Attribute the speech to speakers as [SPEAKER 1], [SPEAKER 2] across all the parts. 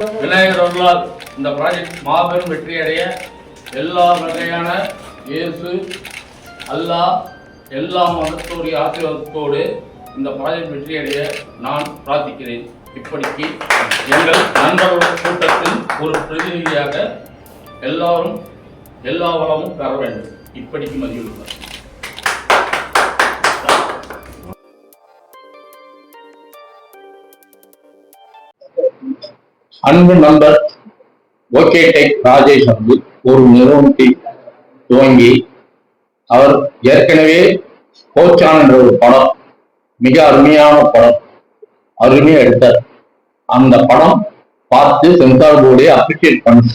[SPEAKER 1] விநாயகர் அருளால் இந்த ப்ராஜெக்ட் மாபெரும் வெற்றி அடைய எல்லா வகையான இயேசு அல்லாஹ் எல்லா மதத்தோடைய ஆசீர்வாதத்தோடு இந்த ப்ராஜெக்ட் வெற்றி அடைய நான் பிரார்த்திக்கிறேன். இப்படிக்கு எங்கள் நண்பர்கள் கூட்டத்தில் ஒரு பிரதிநிதியாக எல்லாரும் எல்லா வளமும் பெற வேண்டும். இப்படிக்கு மதியுள்ளார் அன்பு நண்பர் ஓகே டெக் ராஜேஷ் வந்து ஒரு நிறுவனத்தை துவங்கி அவர் ஏற்கனவே கோச்சான் என்ற ஒரு படம் மிக அருமையான படம் அருமையாக எடுத்தார். அந்த படம் பார்த்து சென்சார் போர்டே அப்ரிஷியேட் பண்ணு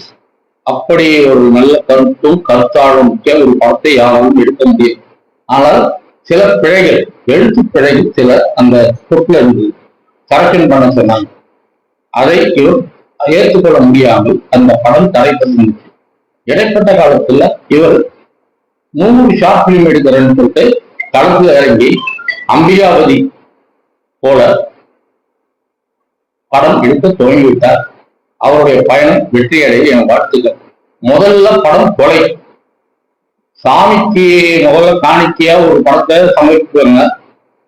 [SPEAKER 1] அப்படி ஒரு நல்ல கருத்தும் கருத்தாளும் ஒரு படத்தை யாரும் எடுக்க முடியும் ஆனால் சில பிழைகள் எழுத்து பிழைகள் சில அந்த ஸ்கிரிப்ட்ல இருந்து கரெக்ஷன் பண்ண சொன்னாங்க. அதை இவர் ஏற்றுக்கொள்ள முடியாமல் அந்த படம் தடைப்பட்டு இடைப்பட்ட காலத்துல இவர் நூறு ஷார்ட் பிலிம் எடுக்கிறேன்னு சொல்லிட்டு களத்துல இறங்கி அம்பிகாவதி போல படம் எடுக்க துவங்கிவிட்டார். அவருடைய பயணம் வெற்றி அடைய என் வாழ்த்துக்கள். முதல்ல படம் கொலை. சாமிக்கு முதல்ல காணிக்கையா ஒரு படத்தை சமைப்பாங்க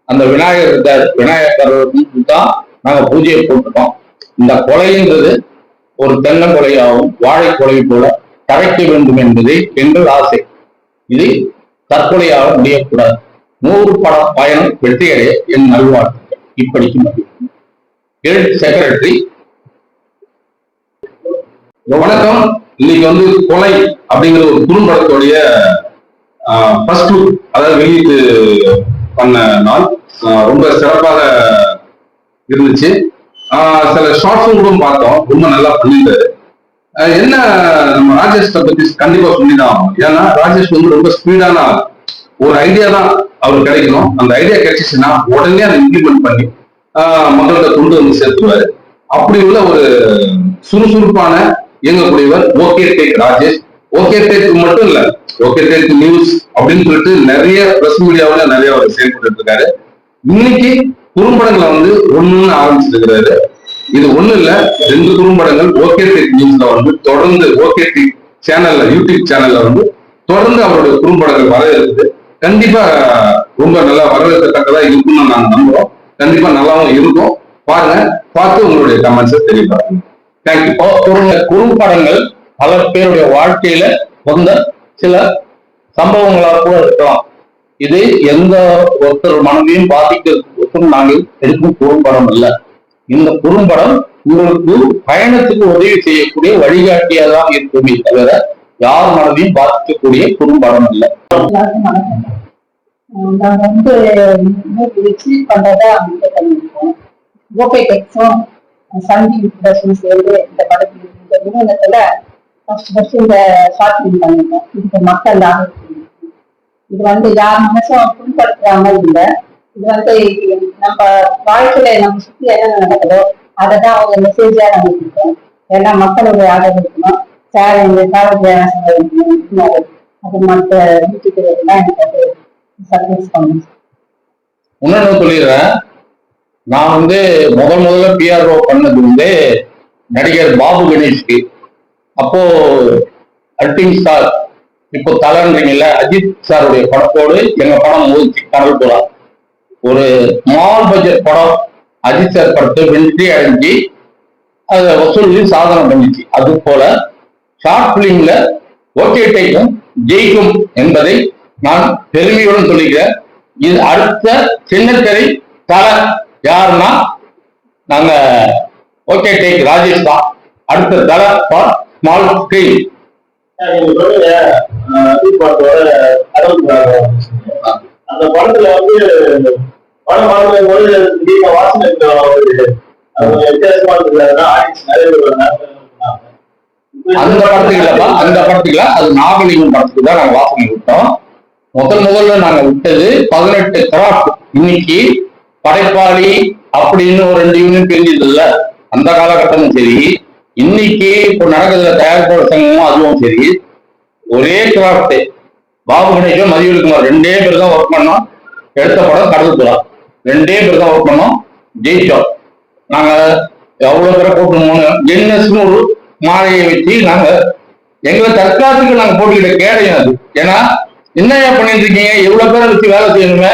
[SPEAKER 1] அந்த விநாயகர் இருக்கார். விநாயகர் தான் நாங்க பூஜையை போட்டுட்டோம் இந்த கொலைன்றது ஒரு தென்னை கொலையாகவும் வாழை கொலை போல கரைக்க வேண்டும் என்பதே எங்கள் ஆசை. இது தற்கொலையாக முடியக்கூடாது. நூறு பட பயணம் வெற்றியடைய என் நல்வாழ்த்துக்கள். இப்படிக்கு மதிப்பு எழுத்து செக்ரட்டரி
[SPEAKER 2] வணக்கம். இன்னைக்கு வந்து கொலை அப்படிங்கிற ஒரு குறும்படத்துடைய ஃபர்ஸ்ட் லுக் அதாவது வெளியீட்டு பண்ண நாள். ஆஹ் ரொம்ப சிறப்பாக இருந்துச்சு. சில ஷார்ட்ஸும் கூட பார்த்தோம். ரொம்ப நல்லா பண்ணியிருந்தாரு என்ன நம்ம ராஜேஷ் பத்தி கண்டிப்பா சொல்லிதான் ஏன்னா ராஜேஷ் வந்து ரொம்ப ஸ்பீடான ஒரு ஐடியா தான் அவருக்கு கிடைக்கணும். அந்த ஐடியா கிடைச்சிச்சுன்னா உடனே அதை இம்ப்ளிமெண்ட் பண்ணி ஆஹ் மக்கள்கிட்ட கொண்டு வந்து சேர்த்துவாரு அப்படி உள்ள ஒரு சுறுசுறுப்பான இயங்கக்கூடியவர் OK Tech Rajesh. OK Tech மட்டும் இல்ல ஓகே டேக் நியூஸ் அப்படின்னு சொல்லிட்டு நிறைய பிரஸ் மீடியாவில நிறைய அவர் செயல்பட்டு இருக்காரு. இன்னைக்கு குறும்படங்களை வந்து ஒண்ணுன்னு ஆரம்பிச்சிருக்கிறாரு. இது ஒண்ணு இல்ல ரெண்டு குறும்படங்கள் ஓகே டெக் நியூஸ்ல வந்து தொடர்ந்து ஓகே டெக் சேனல்ல யூடியூப் சேனல்ல வந்து தொடர்ந்து அவருடைய குறும்படங்கள் வர இருக்குது. கண்டிப்பா ரொம்ப நல்லா வரவேற்கத்தக்கதா இருக்கும்னு நாங்க நம்புறோம். கண்டிப்பா நல்லாவும் இருக்கும். பாருங்க பார்த்து உங்களுடைய கமெண்ட்ஸை தெரியப்படுத்துங்க. தேங்க்யூ
[SPEAKER 1] இப்போ குறும்படங்கள் பல பேருடைய வாழ்க்கையில வந்த சில சம்பவங்களாக கூட இருக்கலாம். இது எந்த ஒருத்தர் மனதையும் பாதிக்கிறதுக்கும் நாங்கள் எடுக்கும் குறும்படம் அல்ல. இந்த குறும்படம் உங்களுக்கு பயணத்துக்கு உதவி செய்யக்கூடிய வழிகாட்டியா தான் இருக்குமே தவிர யார் மனதையும் பாதிக்கக்கூடிய குறும்படம் அல்ல.
[SPEAKER 3] நாங்க வந்து ரிச்சி பண்றதா வந்து பண்ணிருக்கோம். டெக்ஸும் சங்கி ப்ரொடக்ஷன் சேர்ந்து இந்த படத்துக்கு இந்த நிறுவனத்துல ஃபர்ஸ்ட் ஃபர்ஸ்ட் இந்த ஷார்ட் ஃபிலிம் பண்ணிருக்கோம். இதுக்கு மக்கள் இது வந்து யார் மனசும் புண்படுத்துறாம இல்லை. இது வந்து நம்ம வாழ்க்கையில நம்ம சுத்தி என்ன நடக்குதோ அதை தான் அவங்க மெசேஜா நம்ம கொடுக்கோம் ஏன்னா மக்களுடைய ஆதரவு இருக்கணும் சார் எங்களுக்காக இருக்கணும் அது மற்ற வீட்டுக்கு எல்லாம் எனக்கு அது சர்வீஸ் பண்ணும்.
[SPEAKER 1] இன்னொன்னு சொல்லிடுறேன். நான் வந்து முதல் முதல்ல பிஆர்ஓ பண்ணது வந்து நடிகர் பாபு கணேஷ்க்கு அப்போ அல்டிங் ஸ்டார் இப்போ தலைன்றீங்கல்ல அஜித் சாருடைய படத்தோடு எங்க படம் மோதிச்சு கடல் போலாம் ஒரு ஸ்மால் பட்ஜெட் படம் அஜித் சார் படத்தை வெற்றி அடைஞ்சு அதை வசூலி சாதனை பண்ணிச்சு அது போல ஷார்ட் பிலிம்ல ஓகே டைக்கும் ஜெயிக்கும் என்பதை நான் பெருமையுடன் சொல்லிக்கிறேன் இது அடுத்த சின்னத்திரை தலை யாருன்னா நாங்க ஓகே டேக் ராஜேஷ் தான். அடுத்த தலை ஃபார் ஸ்மால் ஸ்கிரீன்
[SPEAKER 4] அந்த படத்துல வந்து படம் பார்க்கும் போது திடீர்னு வாசனை வருது அது கொஞ்சம் வித்தியாசமா இருக்கிறதுனா ஆடியன்ஸ் நிறைய பேர்
[SPEAKER 1] அந்த படத்துக்கு இல்லப்பா அந்த படத்துக்கு அது நாகலிங்கம் படத்துக்கு தான் நாங்க வாசனை விட்டோம் முதல் முதல்ல நாங்க விட்டது பதினெட்டு கிராஃப்ட் இன்னைக்கு படைப்பாளி அப்படின்னு ஒரு ரெண்டு யூனிட் இருந்தது அந்த காலகட்டமும் சரி இன்னைக்கு இப்போ நடக்குதுல தயாரிப்பாளர் சங்கமும் அதுவும் சரி ஒரே கிராஃப்ட் பாபு கணேஷும் மதியகுமார் ரெண்டே பேர் தான் ஒர்க் பண்ணோம். எடுத்த படம் கடல் புறா ரெண்டே பேர் தான் ஒர்க் பண்ணோம். ஜெயிச்சோம் நாங்க
[SPEAKER 5] எவ்வளவு பேரை போட்டுமோன்னு என்எஸ்னு ஒரு மாலையை வச்சு நாங்க எங்களை தற்காத்துக்கு நாங்க போட்டுக்கிட்ட கேடையும் அது. ஏன்னா என்னையா பண்ணிட்டு இருக்கீங்க எவ்வளவு பேரை வச்சு வேலை செய்யணுமே?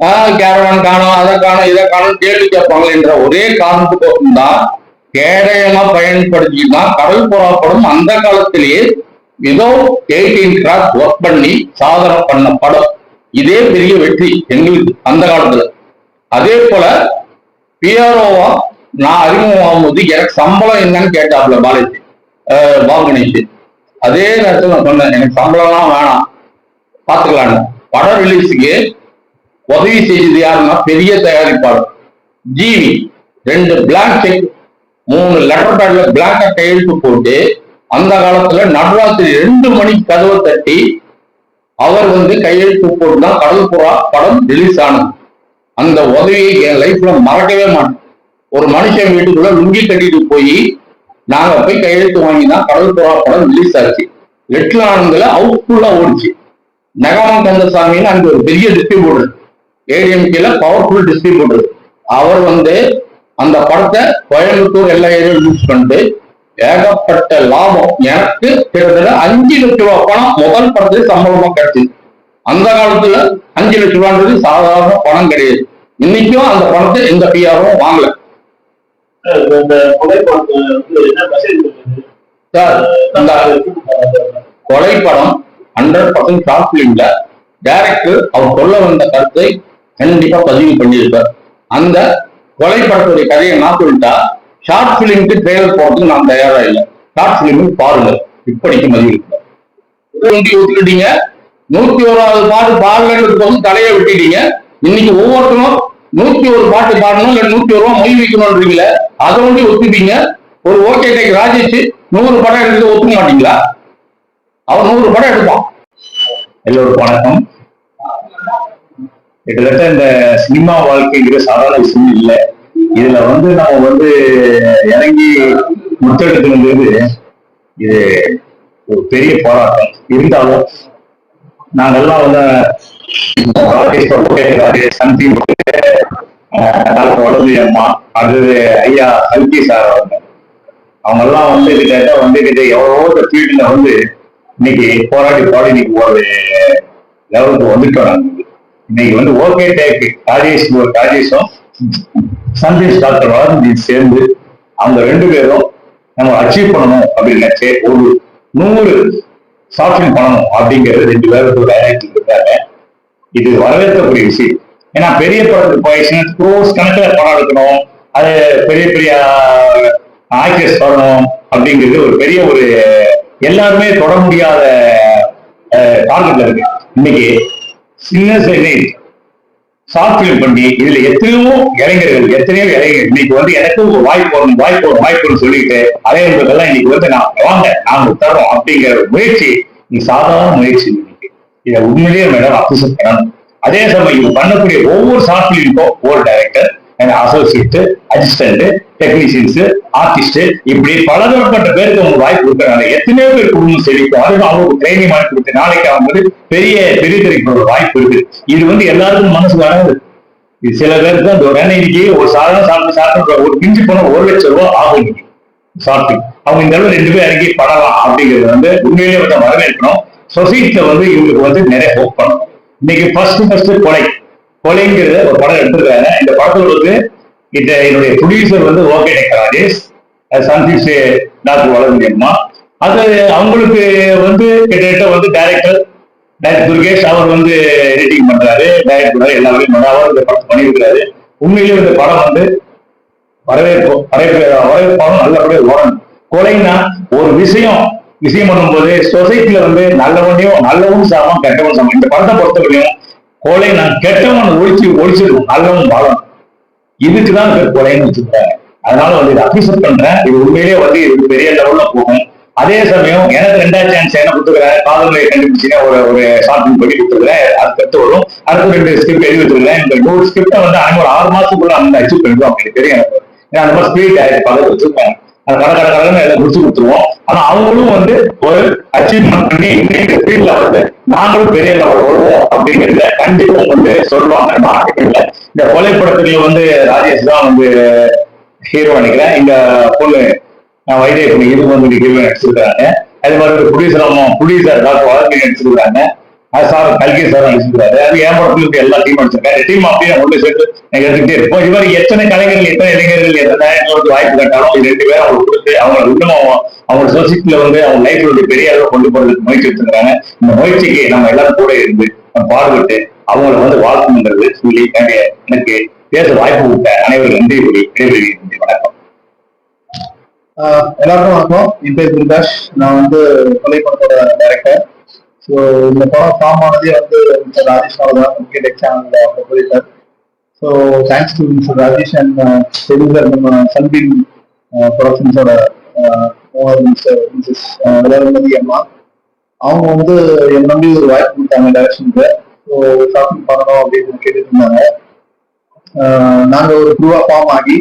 [SPEAKER 5] ஆஹ் கேரவான் காணும் அதை காணும் இதை காணும் கேள்வி கேட்பாங்களேன்ற ஒரே காரணத்துக்கு தான் கேடயமா பயன்படுத்தி தான் கடல் புறா படம் அந்த காலத்திலேயே ஏதோ எயிட்டீன் கிராஸ் ஒர்க் பண்ணி சாதனை பண்ண படம். இதே பெரிய வெற்றி எங்களுக்கு அந்த காலத்துல. அதே போல பிஆர்ஓவா நான் அறிமுகமாகும் போது எனக்கு சம்பளம் என்னன்னு கேட்டாப்ல பாலாஜி பாபு கணேஷ் அதே நேரத்தில் நான் சொன்னேன் எனக்கு சம்பளம்லாம் வேணாம். பார்த்துக்கலான்னு படம் ரிலீஸுக்கு உதவி செய்தது யாருன்னா பெரிய தயாரிப்பாளர் ஜிவி. ரெண்டு பிளாங்க் செக் மூணு லெட்டர் பேட்ல பிளாக்கா கையெழுத்து போட்டு அந்த காலத்துல நடராத்திரி ரெண்டு மணிக்கு கதவை தட்டி அவர் வந்து கையெழுத்து போட்டு தான் கடல் புறா படம் ரிலீஸ் ஆனது. அந்த உதவியை என் லைஃப்ல மறக்கவே மாட்டேன். ஒரு மனுஷன் வீட்டுக்குள்ள லுங்கி கட்டிட்டு போய் நாங்க போய் கையெழுத்து வாங்கி தான் கடல் புறா படம் ரிலீஸ் ஆச்சு. எட்டுல ஆனதுல அவுட்ஃபுல்லா ஓடிச்சு. நகமம் கந்தசாமின்னு அங்க ஒரு பெரிய டிஸ்ட்ரிபியூட்டர் ஏடிஎம்கேல பவர்ஃபுல் டிஸ்ட்ரிபியூட்டர் அவர் வந்து அந்த படத்தை கோயம்புத்தூர் எல்லா ஏரியாவும் யூஸ் பண்ணிட்டு ஏகப்பட்ட லாபம். எனக்கு கிட்டத்தட்ட அஞ்சு லட்ச ரூபாய் பணம் முதல் படத்துல சம்பளமா கிடைச்சிது. அந்த காலத்துல அஞ்சு லட்ச ரூபான்றது சாதாரண பணம் கிடையாது. இன்னைக்கும் அந்த பணத்தை எந்த பிஆரும் வாங்கல. சார் இந்த கொலை படம் ஹண்ட்ரட் பர்சன்ட் ஷார்ட் பிலிம்ல டைரக்டர் அவர் சொல்ல வந்த கருத்தை கண்டிப்பா பதிவு பண்ணியிருப்பார். அந்த கொலை படத்துடைய கதையை நான் சொல்லிட்டா ஷார்ட் பிலிம்க்கு ட்ரெய்லர் போறதுக்கு நான் தயாரா இல்லை. ஷார்ட் பிலிம் பாருங்க. இப்படிக்கு மதிவு விட்டுட்டீங்க நூத்தி ஓராவது பாட்டு பாடலன்றதுக்கு வந்து தலையை விட்டுட்டீங்க. இன்னைக்கு ஒவ்வொருத்தரும் நூத்தி ஒரு பாட்டு பாடணும் இல்ல நூத்தி ஒரு ரூபா மொய் வைக்கணும்ன்றீங்களே அதை ஒண்டி ஒத்துப்பீங்க ஒரு ஓகே டேக் ராஜேஷ் நூறு படம் எடுத்து ஒத்துக்க மாட்டீங்களா? அவன் நூறு படம் எடுப்பான். எல்லோருக்கும் வணக்கம். கிட்டத்தட்ட இந்த சினிமா வாழ்க்கைங்கிற சாதாரண விஷயம் இல்லை. இதுல வந்து நம்ம வந்து இறங்கி முத்தெடுக்கணுங்கிறது இது ஒரு பெரிய போராட்டம். இருந்தாலும் நாங்கெல்லாம் வந்து சம்திங் டாக்டர் வளர்ந்து அம்மா அடுத்தது ஐயா கல்கி சார் அவங்க அவங்க எல்லாம் வந்து கிட்ட வந்து கிட்ட எவ்வளோ ஃபீல்டுல வந்து இன்னைக்கு போராடி போராடி இன்னைக்கு ஒரு லெவலுக்கு வந்துட்டோம் நாங்க. இன்னைக்கு வந்து ஓகே டேக் ராஜேஷ் ராஜேஷும் சந்தீஷ் டாக்டர் வளர்ந்து சேர்ந்து அவங்க ரெண்டு பேரும் நம்ம அச்சீவ் பண்ணணும் அப்படின்னு நினைச்சே ஒரு நூறு ஷாப்பிங் பண்ணணும் அப்படிங்கிறது ரெண்டு பேரும் டைரக்டர் இருக்காங்க இது வரவேற்கக்கூடிய விஷயம். ஏன்னா பெரிய படத்துக்கு போயிடுச்சுன்னா க்ரோஸ் கணக்கில் படம் எடுக்கணும். அது பெரிய பெரிய ஆக்டர்ஸ் வரணும் அப்படிங்கிறது ஒரு பெரிய ஒரு எல்லாருமே தொட முடியாத டார்கெட்ல இருக்கு. இன்னைக்கு சின்ன சென்னை ஷார்ட் பண்ணி இதுல எத்தனையோ இளைஞர்கள் எத்தனையோ இளைஞர்கள் இன்னைக்கு வந்து எனக்கு ஒரு வாய்ப்பு வரும் வாய்ப்பு வரும் வாய்ப்புன்னு சொல்லிட்டு அலைவர்களுக்கெல்லாம் இன்னைக்கு வந்து நான் வாங்க நாங்க தரோம் அப்படிங்கிற முயற்சி நீ சாதாரண முயற்சி இன்னைக்கு. இதை உண்மையிலேயே மேடம் அப்ரிசியேட் பண்ணணும். அதே சமயம் இது பண்ணக்கூடிய ஒவ்வொரு ஷார்ட் ஒரு director associate assistant technicians artist இப்படி பலதரப்பட்ட பேருக்கு அவங்க வாய்ப்பு கொடுக்குறாங்க எத்தனையோ பேர் குடும்பம் செழிக்கும் அதுவும் அவங்களுக்கு ட்ரைனிங் வாங்கி கொடுத்து நாளைக்கு அவங்க வந்து பெரிய பெரிய திரைக்கு வாய்ப்பு இருக்கு. இது வந்து எல்லாருக்கும் மனசு வராது இது சில பேருக்கு தான் இந்த இன்னைக்கு ஒரு சாதாரண சாப்பிட்டு சாப்பிட்டு ஒரு பிஞ்சு போன ஒரு லட்சம் ரூபா ஆகும் இன்னைக்கு. சாப்பிட்டு. அவங்க இந்த அளவு ரெண்டு பேர் இறங்கி படலாம் அப்படிங்கிறது வந்து உண்மையிலேயே வந்து வரவேற்கணும். சொசைட்டில வந்து இவங்களுக்கு வந்து நிறைய ஹோப் பண்ணணும். இன்னைக்கு ஃபர்ஸ்ட் ஃபர்ஸ்ட் கொலை. கொலைங்கிறத ஒரு படம் எடுத்திருக்காங்க. இந்த படத்துல வந்து இந்த என்னுடைய ப்ரொடியூசர் வந்து ஓகே ராஜேஷ் சந்தீஷ் டாக்டர் வளர்ந்தியம்மா அது அவங்களுக்கு வந்து கிட்டத்தட்ட வந்து டைரக்டர் டைரக்டர் துர்கேஷ் அவர் வந்து எடிட்டிங் பண்றாரு. டைரக்டர் எல்லா எல்லாமே அவர் இந்த படத்தை பண்ணியிருக்கிறாரு. உண்மையிலேயே இந்த படம் வந்து வரவேற்பு வரவேற்பு வரவேற்பாலும் நல்லபடியாக ஓடணும் கொலைன்னா ஒரு விஷயம். விஷயம் பண்ணும்போது சொசைட்டில வந்து நல்லவனையும் நல்லவனும் சாமம் கெட்டவன் சாமம் இந்த படத்தை பொறுத்தவரையும் கொலை நான் கெட்டவன் ஒழிச்சு ஒழிச்சிடும் நல்லவன் வாழும் இதுக்குதான் பேர் கொலைன்னு வச்சுக்கிறாங்க அதனால வந்து இதை அப்ரிசியேட் பண்றேன். இது உண்மையிலேயே வந்து இது பெரிய லெவல்ல போகும். அதே சமயம் எனக்கு ரெண்டாவது சான்ஸ் என்ன கொடுத்துக்கிறேன் காதலை கண்டுபிடிச்சுன்னா ஒரு ஒரு ஷார்ட் பண்ணி கொடுத்துருக்கேன் அடுத்து வரும். அடுத்து ரெண்டு ஸ்கிரிப்ட் எழுதி வச்சிருக்கேன் இந்த நூறு ஸ்கிரிப்டை வந்து அவங்க ஒரு ஆறு மாசத்துக்குள்ள அந்த அச்சீவ் பண்ணிடுவோம் அப்படின்னு தெரியும் எனக்கு. ஏன்னா அந்த மாதிரி ஸ்பீட் ஆயிடுச்சு பதவி வச்சிருக்காங்க கடை கடை கடன் எல்லாம் முடிச்சு கொடுத்துருவோம். ஆனா அவங்களும் வந்து ஒரு அச்சீவ்மெண்ட் பண்ணி இந்த ஸ்பீட்ல வந்து நாங்களும் பெரிய லெவல் வருவோம் அப்படிங்கிறத கண்டிப்பா வந்து சொல்லுவாங்க. மார்க்கெட்ல இந்த கொலை வந்து ராஜேஷ் தான் வந்து
[SPEAKER 1] ஹீரோ நினைக்கிறேன். இந்த பொண்ணு நான் வைத்திய பொண்ணு இது வந்து ஹீரோ நடிச்சிருக்காங்க அதே மாதிரி ஒரு ப்ரொடியூசர் ப்ரொடியூசர் டாக்டர் வளர்ச்சி நடிச்சிருக்காங்க அது சார் கல்கி சார் நடிச்சிருக்காரு அது என் படத்துல இருக்க எல்லா டீம் அடிச்சிருக்காரு டீம் அப்படியே நான் கொண்டு சேர்த்து எடுத்துக்கிட்டே இருப்போம் இது மாதிரி எத்தனை கலைஞர்கள் எத்தனை இளைஞர்கள் எத்தனை நேரங்களுக்கு வாய்ப்பு கேட்டாலும் இது ரெண்டு பேரும் அவங்க கொடுத்து அவங்க இன்னும் அவங்க அவங்க சொசைட்டில வந்து அவங்க லைஃப்ல ஒரு பெரிய அளவு கொண்டு போறதுக்கு முயற்சி எடுத்துருக்காங்க இந்த முயற்சிக்கு நம்ம எல்லாரும் கூட இருந்து பாடுபட்டு அவங்களை வந்து வாழ்க்கணுங்கிறது சொல்லி எனக்கு எனக்கு பேச வாய்ப்பு விட்ட அனைவரும் நன்றி கூறி விடைபெறுகிறேன். வணக்கம்.
[SPEAKER 6] ஆஹ் எல்லாருக்கும் வணக்கம். என் பேர் குருதாஷ் நான் வந்து கொலைப்படத்தோட டைரக்டர் ஸோ இந்த படம் ஃபார்ம் ஆனதே வந்து மிஸ்டர் ராஜேஷ் தான் முக்கிய tech channel producer so thanks to Mr Rajesh and தெலுங்கர் uh, நம்ம சன்பீம் ப்ரொடக்ஷன்ஸோட ஓனர் மிஸ்டர் மிஸ்ஸஸ் வேலுமதி அம்மா. அவங்க வந்து என் நம்பி ஒரு வாய்ப்பு கொடுத்தாங்க டைரக்ஷனுக்கு ஸோ ஷாப்பிங் பண்ணணும் அப்படின்னு கேட்டுட்டு இருந்தாங்க uh, நாங்கள் ஒரு குரூவா ஃபார்ம் ஆகி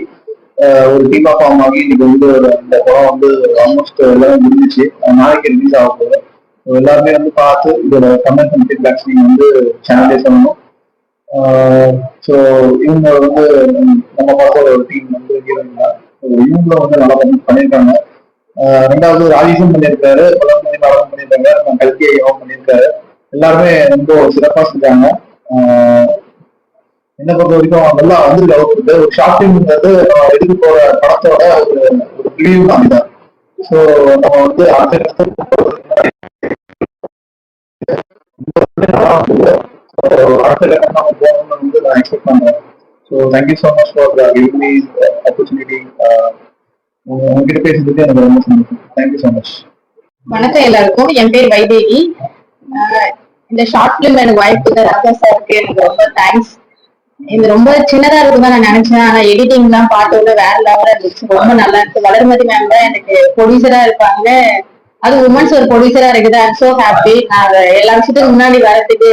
[SPEAKER 6] uh, ஒரு டீமா ஃபார்ம் ஆகி இன்னைக்கு வந்து இந்த படம் வந்து ஆல்மோஸ்ட் எல்லாம் முடிஞ்சிச்சு. நாளைக்கு ரிலீஸ் ஆக போகுது. எல்லாருமே வந்து பார்த்து இதோட கமெண்ட் அண்ட் ஃபீட்பேக்ஸ் நீங்கள் வந்து சேனலே சொல்லணும் ஸோ இவங்க வந்து நம்ம பார்த்த ஒரு டீம் வந்து ஹீரோயின் இவங்களும் வந்து நல்லா பண்ணி பண்ணியிருக்காங்க. ரெண்டாவது ராஜேஷும் பண்ணியிருக்காரு. குழந்தை பாடம் பண்ணியிருக்காங்க. நம்ம கல்கியை ஐயாவும் பண்ணியிருக்காரு. எல்லாருமே ரொம்ப சிறப்பாக செஞ்சாங்க. என்ன பொறுத்த வரைக்கும் நல்லா வந்து அவுட்புட் ஒரு ஷார்ட் ஃபிலிம்ங்கிறது நம்ம எடுக்க போற படத்தோட ஒரு ஒரு பிரிவு தான் ஸோ நம்ம வந்து அடுத்த அடுத்த போகணும்னு வந்து நான் எக்ஸ்பெக்ட் பண்றேன் so thank you so much for giving me opportunity உங்ககிட்ட பேசுறதுக்கு எனக்கு ரொம்ப சந்தோஷம். தேங்க்யூ ஸோ மச்
[SPEAKER 3] வணக்கம் எல்லாருக்கும். என் பேர் வைதேகி இந்த ஷார்ட் பிலிம் எனக்கு வாய்ப்பு ராஜா சாருக்கு எனக்கு ரொம்ப தேங்க்ஸ் இது ரொம்ப சின்னதா இருக்குன்னு நான் நினைச்சேன். ஆனா எடிட்டிங் எல்லாம் பார்த்தோட வேற லெவலா இருந்துச்சு. ரொம்ப நல்லா இருக்கு. வளர்மதி மேம் தான் எனக்கு ப்ரொடியூசரா இருப்பாங்க. அது உமன்ஸ் ஒரு ப்ரொடியூசரா இருக்குது. ஐம் சோ ஹாப்பி நான் அதை எல்லா விஷயத்துக்கு முன்னாடி வரதுக்கு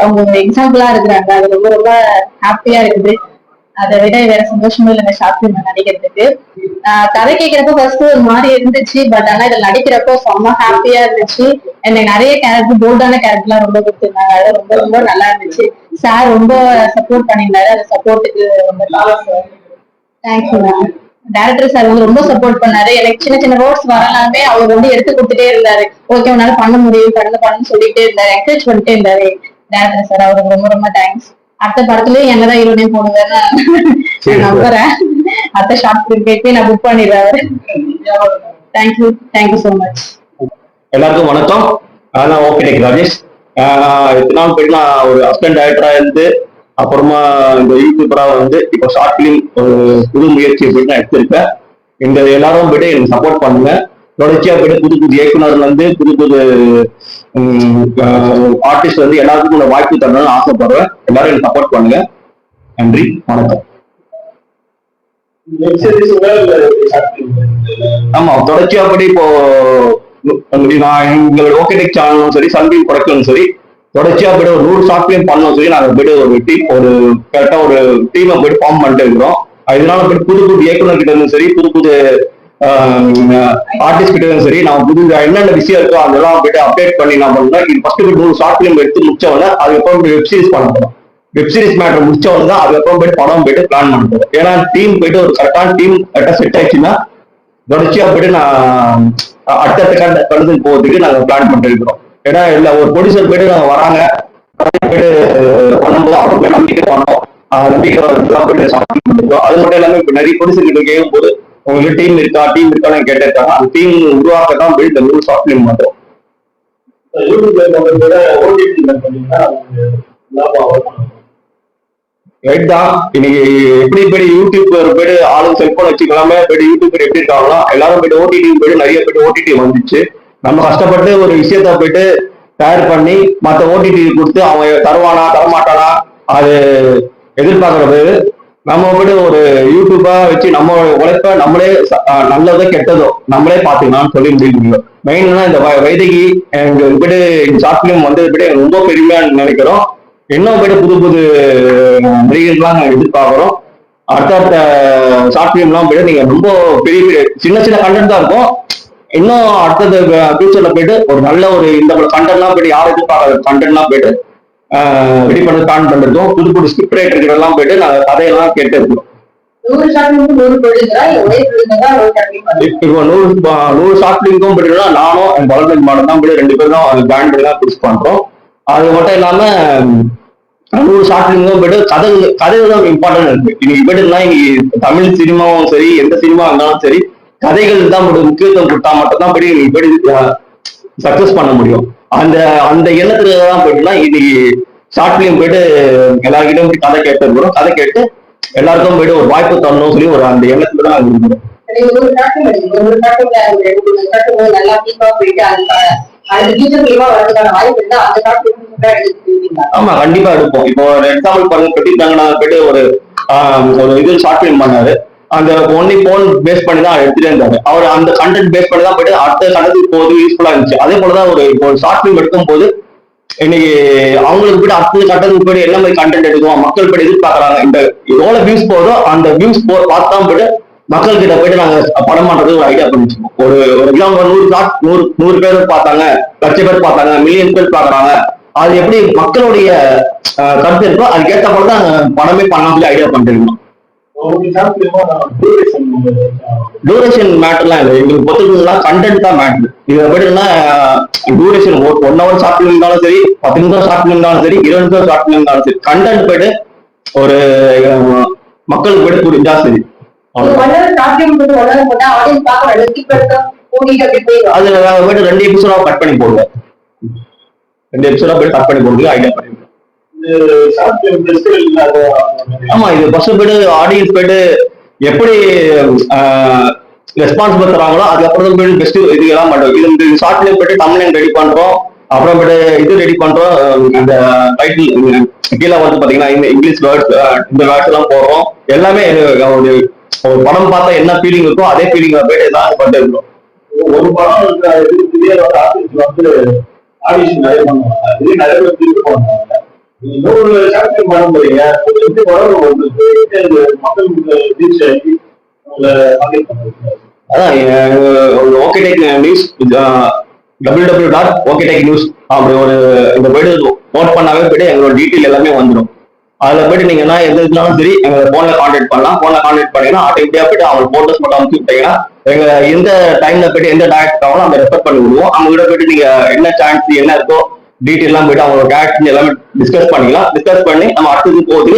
[SPEAKER 3] அவங்க ஒரு எக்ஸாம்பிளா இருக்கிறாங்க. அது ரொம்ப ரொம்ப ஹாப்பியா இருக்குது. அதை விட வேற சந்தோஷமும் இல்லை ஷாப்பிங் ஷார்ட் நடிக்கிறதுக்கு. ஆஹ் கதை கேட்கிறப்ப ஃபர்ஸ்ட் ஒரு மாதிரி இருந்துச்சு பட் ஆனா இதுல நடிக்கிறப்போ செம்ம ஹாப்பியா இருந்துச்சு. எனக்கு நிறைய கேரக்டர் போல்டான கேரக்டர்லாம் ரொம்ப கொடுத்துருந்தாங்க. அது ரொம்ப ரொம்ப நல்லா இருந்துச்சு. சார் ரொம்ப சப்போர்ட் பண்ணியிருந்தாரு. அந்த சப்போர்ட்டுக்கு ரொம்ப தேங்க்யூ மேம் டேரக்டர் சார் வந்து ரொம்ப சப்போர்ட் பண்ணாரு. எனக்கு சின்ன சின்ன ரோட்ஸ் வரலாமே அவர் வந்து எடுத்து கொடுத்துட்டே இருந்தாரு. ஓகே உன்னால பண்ண முடியும் கடந்து பண்ணுன்னு சொல்லிட்டே இருந்தாரு. என்கரேஜ் பண்ணிட்டே இருந்தாரு. டேரக்டர் சார் அவருக்கு ரொம்ப ரொம்ப தேங்க்ஸ் அடுத்த படத்துலயும் என்னதான் ஹீரோனையும் போடுவேன்னு நான் நம்புறேன். அடுத்த ஷார்ட் ஃபிலிம் நான் புக் பண்ணிடுறேன். Thank you thank you so much
[SPEAKER 7] எல்லாருக்கும் வணக்கம். நான் ஓகே ராஜேஷ். இத்தனை நாள் போயிட்டு நான் ஒரு அசிஸ்டன்ட் டைரக்டரா இருந்து அப்புறமா இந்த யூடியூபரா வந்து இப்போ ஷார்ட் ஃபிலிம் ஒரு புது முயற்சி போயிட்டு நான் எடுத்திருக்கேன். இந்த எல்லாரும் போயிட்டு எனக்கு சப்போர்ட் பண்ணுங்க. தொடர்ச்சியா போயிட்டு புது புது இயக்குனர்ல இருந்து புது புது ஆர்டிஸ்ட் வந்து எல்லாருக்கும் ஒரு வாய்ப்பு தரணும்னு ஆசைப்படுறேன். எல்லாரும் எனக்கு சப்போர்ட் பண்ணுங்க. நன்றி. வணக்கம். ஆமா தொடர்ச்சியா படி இப்போ நான் எங்களோட ஓகேடெக் சேனலும் சரி சன்பீம் ப்ரொடக்ஷனும் சரி தொடர்ச்சியா போய்ட்டு ஒரு நூறு ஷார்ட் பண்ணோம் சொல்லி நாங்க போயிட்டு ஒரு டீம் ஒரு கரெக்டா ஒரு டீமை போயிட்டு ஃபார்ம் பண்ணிட்டு இருக்கிறோம். இதனால போயிட்டு புது புது இயக்குனர் கிட்ட இருந்தும் சரி புது புது ஆர்டிஸ்ட் கிட்ட இருந்தும் சரி நான் புது என்னென்ன விஷயம் இருக்கோ அதெல்லாம் போயிட்டு அப்டேட் பண்ணி நான் பண்ணுறேன் இது ஃபர்ஸ்ட் நூறு ஷார்ட் ஃபிலிம் எடுத்து முடிச்சவொடனே அதுக்கப்புறம் வெப் சீரிஸ் பண்ண போறோம். வெப் சீரிஸ் மேட்டர் முடிச்சவொடனே தான் அதுக்கப்புறம் போயிட்டு படம் போயிட்டு பிளான் பண்ண போறோம். ஏன்னா டீம் போயிட்டு ஒரு கரெக்டான டீம் கரெக்டாக செட் ஆயிடுச்சுன்னா தொடர்ச்சியா போயிட்டு நான் அடுத்தடுத்த கண்ட கண்டதுக்கு போகிறதுக்கு பிளான் பண்ணிட்டு இருக்கிறோம். ஏன்னா இல்ல ஒரு ப்ரொடியூசர் போயிட்டு நாங்க வராங்க. போயிட்டு பண்ணும்போது அவங்க நம்பிக்கை பண்ணோம் நம்பிக்கை போயிட்டு அது மட்டும் இல்லாம இப்ப நிறைய ப்ரொடியூசர் கிட்ட கேட்கும் போது உங்களுக்கு டீம் இருக்கா டீம் இருக்கான்னு கேட்டிருக்காங்க. அந்த டீம் உருவாக்க தான் போய் இந்த நூறு ஷார்ட் ஃபிலிம்
[SPEAKER 4] வரும்
[SPEAKER 7] ரைட் தான். இன்னைக்கு எப்படி போய் யூடியூப் போயிட்டு ஆளுங்க செல்போன் வச்சுக்கலாமே போயிட்டு யூடியூப் எப்படி இருக்காங்களோ எல்லாரும் போயிட்டு ஓடிடி போயிட்டு நிறைய போயிட்டு ஓடிடி வந்துச்சு. நம்ம கஷ்டப்பட்டு ஒரு விஷயத்த போயிட்டு தயார் பண்ணி மற்ற ஓடிடி கொடுத்து அவங்க தருவானா தரமாட்டானா அது எதிர்பார்க்கறது நம்ம போயிட்டு ஒரு யூடியூபா வச்சு நம்ம உழைப்ப நம்மளே நல்லதோ கெட்டதோ நம்மளே பாத்துக்கலாம்னு சொல்லி முடியும் மெயின்னா இந்த வ- வைதகி எங்க போயிட்டு இந்த ஷார்ட் பிலிம் வந்தது போயிட்டு எனக்கு ரொம்ப பெருமையா நினைக்கிறோம். இன்னும் போயிட்டு புது புது நடிகர்கள்லாம் நாங்க அடுத்த அடுத்தடுத்த ஷார்ட் ஃபிலிம்லாம் போயிட்டு நீங்க ரொம்ப பெரிய பெரிய சின்ன சின்ன கண்டென்ட் தான் இருக்கும். இன்னும் அடுத்தது ஃபியூச்சர்ல போயிட்டு ஒரு நல்ல ஒரு இந்த கண்டென்ட்லாம் போயிட்டு யாரும் எதிர்பார்க்காத கண்டென்ட்லாம் போயிட்டு ரெடி பண்ண பிளான் பண்ணிருக்கோம் புது புது ஸ்கிரிப்ட் ரைட்டர்கள் எல்லாம் போயிட்டு நாங்க கதையெல்லாம் கேட்டு இருக்கோம் இப்போ நூறு நூறு ஷார்ட் ஃபிலிம்க்கும் போயிட்டுனா நானும் என் பலன் மாடம் தான் போய் ரெண்டு பேரும் தான் பண்ணி தான் பிடிச்சி பண்றோம். அது மட்டும் இல்லாம நூறு ஷார்ட் ஃபிலிமுக்கும் போயிட்டு கதை கதை தான் இம்பார்ட்டன்ட் இருக்கு. இன்னைக்கு போயிட்டுனா இன்னைக்கு தமிழ் சினிமாவும் சரி எந்த சினிமா இருந்தாலும் சரி கதைகள் தான் முக்கியத்துவம் கொடுத்தா மட்டும் தான் நீங்க போயிட்டு சக்சஸ் பண்ண முடியும். அந்த அந்த எண்ணத்துல தான் போயிட்டுனா இன்னைக்கு ஷார்ட் ஃபிலிம் போயிட்டு எல்லாருக்கிட்டும் போய் கதை கேட்டு கதை கேட்டு எல்லாருக்கும் போயிட்டு ஒரு வாய்ப்பு தரணும்னு சொல்லி ஒரு அந்த எண்ணத்துல தான் இருக்கிறோம் ஆமா கண்டிப்பா எடுப்போம். இப்போ எக்ஸாம்பிள் பிரதீப் ரங்கநாதன் போயிட்டு ஒரு இது ஷார்ட் ஃபிலிம் பண்ணாரு. அந்த ஒன்லி போன் பேஸ் பண்ணி தான் எடுத்துட்டே இருந்தாரு. அவர் அந்த கண்டென்ட் பேஸ் பண்ணி தான் போயிட்டு அடுத்த கண்டத்துக்கு போது யூஸ்ஃபுல்லா இருந்துச்சு. அதே போலதான் ஒரு இப்போ ஒரு ஷார்ட் ஃபிலிம் எடுக்கும் போது இன்னைக்கு அவங்களுக்கு போயிட்டு அடுத்த கட்டத்துக்கு போய் என்ன மாதிரி கண்டென்ட் எடுக்கும் மக்கள் போய் எதிர்பார்க்கறாங்க இந்த எவ்வளவு வியூஸ் போதோ அந்த வியூஸ் போ பார்த்தா போயிட்டு மக்கள் கிட்ட போயிட்டு நாங்க படம் பண்றது ஒரு ஐடியா பண்ணிச்சுக்கோம் ஒரு ஒரு எக்ஸாம்பிள் நூறு ஷார்ட் நூறு நூறு பேர் பார்த்தாங்க லட்ச பேர் பார்த்தாங்க மில்லியன் பேர் பாக்குறாங்க அது எப்படி மக்களுடைய கருத்து இருக்கோ அதுக்கேற்ற போல தான் படமே பண்ணலாம் சொல்லி ஐடியா பண்ணிருக்கோம்.
[SPEAKER 4] டூரேஷன்
[SPEAKER 7] மேட்டர்லாம் இல்லை எங்களுக்கு பொறுத்தவரைக்கும் கண்டென்ட் தான் மேட்ரு இதுல போயிட்டுனா duration one hour short film இருந்தாலும் சரி பத்து நிமிஷம் ஷார்ட் ஃபிலிம் இருந்தாலும் சரி இருபது நிமிஷம் ஷார்ட் ஃபிலிம் இருந்தாலும் சரி கண்டென்ட் போயிட்டு ஒரு மக்களுக்கு போயிட்டு புரிஞ்சா சரி. அது போயிட்டு ரெண்டு எபிசோடா கட் பண்ணி போடுவோம் ரெண்டு எபிசோடா போயிட்டு கட் பண்ணி போடுறது ஐடியா ஆமா இது ஃபர்ஸ்ட் போயிட்டு ஆடியன்ஸ் போயிட்டு எப்படி ரெஸ்பான்சிபிள் தராங்களோ அதுக்கப்புறம் போயிட்டு பெஸ்ட் இது எல்லாம் பண்றோம் இது இந்த ஷார்ட் ஃபிலிம் போயிட்டு தமிழ் ரெடி பண்றோம். அப்புறம் போயிட்டு இது ரெடி பண்றோம். அந்த டைட்டில் கீழே வந்து பாத்தீங்கன்னா இந்த இங்கிலீஷ் வேர்ட்ஸ் இந்த வேர்ட்ஸ் எல்லாம் போடுறோம். எல்லாமே ஒரு ஒரு படம் பார்த்தா என்ன ஃபீலிங் இருக்கோ அதே ஃபீலிங்ல போயிட்டு எல்லாம் பண்ணிட்டு இருக்கோம்
[SPEAKER 4] ஒரு படம் ஆடிஷன் நிறைய பண்ணுவாங்க. நிறைய பேர் திருப்பி பண்ணுவாங்க நீங்க நூறு சாப்பிட்டு பண்ண போறீங்க ஒரு எந்த படம் மக்களுக்கு ரீச் ஆகி உங்களை
[SPEAKER 7] அதான் OK Tech news W W dot OK Tech news அப்படி ஒரு இந்த போய்ட்டு நோட் பண்ணாவே போயிட்டு எங்களோட டீட்டெயில் எல்லாமே வந்துடும் அதில் போயிட்டு நீங்கள் என்ன எது இருந்தாலும் சரி எங்களை ஃபோனில் கான்டாக்ட் பண்ணலாம். போன்ல கான்டாக்ட் பண்ணீங்கன்னா ஆட்டோமேட்டிக்கா போயிட்டு அவங்க போட்டோஸ் மட்டும் அனுப்பிச்சு விட்டீங்கன்னா எங்க எந்த டைமில் போயிட்டு எந்த டேரக்ட் ஆகணும் அந்த ரெஃபர் பண்ணி விடுவோம். அவங்க கிட்ட போயிட்டு நீங்கள் என்ன சான்ஸ் என்ன இருக்கோ டீட்டெயில் போயிட்டு அவங்களோட டேரக்ட் எல்லாமே டிஸ்கஸ் பண்ணிக்கலாம் டிஸ்கஸ் பண்ணி நம்ம அடுத்தது போது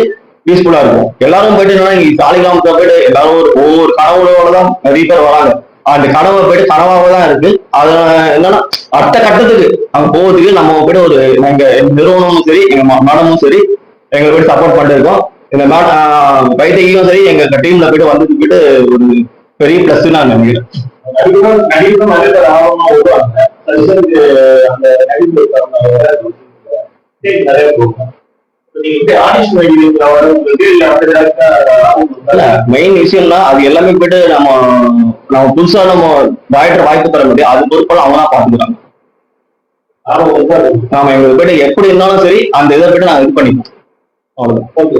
[SPEAKER 7] யூஸ்ஃபுல்லா இருக்கும் எல்லாரும் போயிட்டு என்னன்னா இன்னைக்கு போயிட்டு எல்லாரும் ஒரு ஒவ்வொரு கனவுகளோட தான் நிறைய பேர் வராங்க அந்த கனவை போயிட்டு கனவாக தான் இருக்கு அது என்னன்னா அடுத்த கட்டத்துக்கு அங்க போகிறதுக்கு நம்ம போயிட்டு ஒரு எங்க நிறுவனமும் சரி எங்க மனமும் மேடமும் சரி எங்களை போயிட்டு சப்போர்ட் பண்ணிருக்கோம் இந்த மேடம் வைத்தியும் சரி எங்க டீம்ல போயிட்டு வந்ததுக்கு போயிட்டு ஒரு பெரிய பிளஸ் நான் நினைக்கிறேன்
[SPEAKER 4] நடிகரும் நடிகரும் நிறைய பேர் வருவாங்க அந்த நடிப்பு நிறைய போகும்.
[SPEAKER 7] மெயின் விஷயம்னா அது எல்லாமே போயிட்டு நம்ம நம்ம புதுசா நம்ம டாக்டர் வாய்ப்பு தர முடியும் அது பொறுப்பெல்லாம் அவங்க தான் பாத்துக்கிறாங்க. நாம எங்களுக்கு போயிட்டு எப்படி இருந்தாலும் சரி அந்த இதை போயிட்டு நாங்க இது பண்ணிப்போம். அவ்வளவுதான்.
[SPEAKER 4] ஓகே